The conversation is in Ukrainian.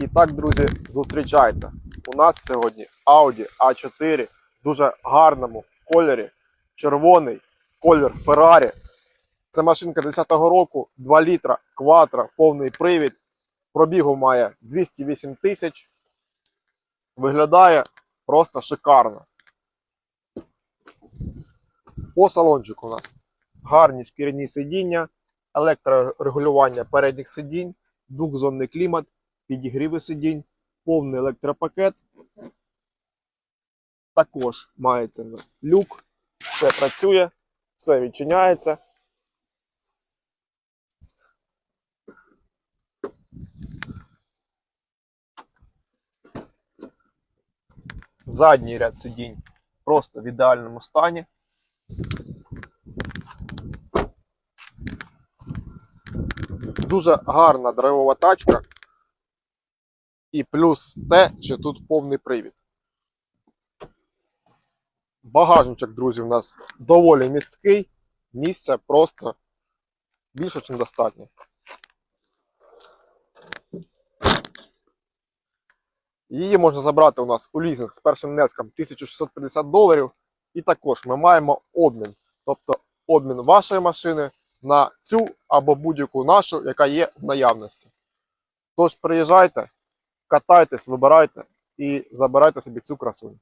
І так, друзі, зустрічайте. У нас сьогодні Audi A4 в дуже гарному кольорі. Червоний колір Ferrari. Це машинка 10-го року, 2 літра, кватро, повний привід. Пробігу має 208 тисяч. Виглядає просто шикарно. По салончику у нас гарні шкіряні сидіння, електрорегулювання передніх сидінь, двохзонний клімат, підігріви сидінь, повний електропакет. Також мається у нас люк, все працює, все відчиняється. Задній ряд сидінь просто в ідеальному стані. Дуже гарна драйвова тачка. І плюс те, що тут повний привід. Багажничок, друзі, у нас доволі місткий. Місця просто більше, ніж достатньо. Її можна забрати у нас у лізинг з першим внеском 1650 доларів. І також ми маємо обмін. Тобто обмін вашої машини на цю або будь-яку нашу, яка є в наявності. Тож приїжджайте, катайтесь, вибирайте і забирайте собі цю красуню.